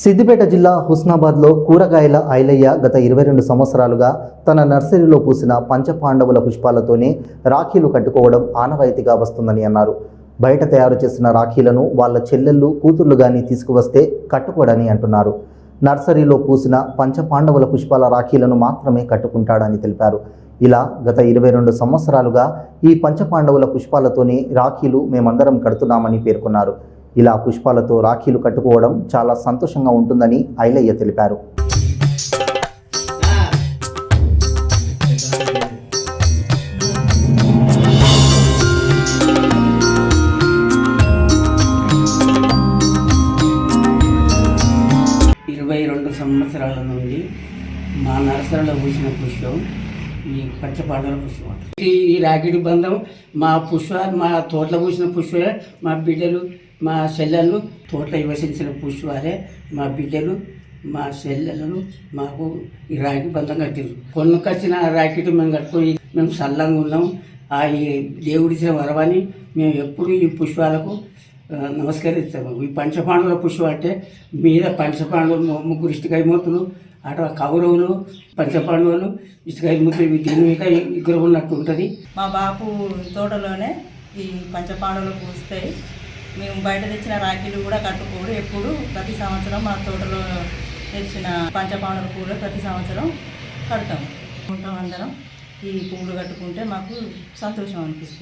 సిద్దిపేట జిల్లా హుస్నాబాద్లో కూరగాయల ఐలయ్య గత ఇరవై రెండు సంవత్సరాలుగా తన నర్సరీలో పూసిన పంచపాండవుల పుష్పాలతోనే రాఖీలు కట్టుకోవడం ఆనవాయితీగా వస్తుందని అన్నారు. బయట తయారు చేసిన రాఖీలను వాళ్ళ చెల్లెళ్ళు కూతుర్లు కానీ తీసుకువస్తే కట్టుకోడని అంటున్నారు. నర్సరీలో పూసిన పంచపాండవుల పుష్పాల రాఖీలను మాత్రమే కట్టుకుంటాడని తెలిపారు. ఇలా గత ఇరవై రెండు సంవత్సరాలుగా ఈ పంచపాండవుల పుష్పాలతోనే రాఖీలు మేమందరం కడుతున్నామని పేర్కొన్నారు. ఇలా పుష్పాలతో రాఖీలు కట్టుకోవడం చాలా సంతోషంగా ఉంటుందని ఐలయ్య తెలిపారు. ఇరవై రెండు సంవత్సరాల నుండి మా నర్సరీలో పూసిన పుష్పం ఈ పచ్చపాటల పుష్పం. ఈ ఈ రాకిడి బంధం మా పుష్ప మా తోటలో పూసిన పుష్పే మా బిడ్డలు మా చెల్లెళ్ళు తోటలో నివసించిన పుష్పాలే మా బిడ్డలు మా చెల్లెలను మాకు ఈ రాఖీ బంధం కట్టారు కొనుకొచ్చిన రాకెట్ మేము కట్టుకొని మేము సల్లంగా ఉన్నాం. ఆ ఈ దేవుడిచ్చిన వరవని మేము ఎప్పుడు ఈ పుష్పాలకు నమస్కరిస్తాము. ఈ పంచపాండవుల పుష్పం అంటే మీద పంచపాండవులు ముగ్గురు ఇష్టకైమూర్తులు అటు కౌరవులు పంచపాండవులు ఇష్టకైమూర్తులు దీని మీద ఇద్దరు ఉన్నట్టు ఉంటుంది. మా బాపు తోటలోనే ఈ పంచపాండవులు పూస్తాయి మేము బయట తెచ్చిన రాఖీలు కూడా కట్టుకోడు ఎప్పుడు ప్రతి సంవత్సరం మా తోటలో తెచ్చిన పంచపాండవుల పూలు ప్రతి సంవత్సరం కడతాం ఉంటాం అందరం ఈ పువ్వులు కట్టుకుంటే మాకు సంతోషం అనిపిస్తుంది.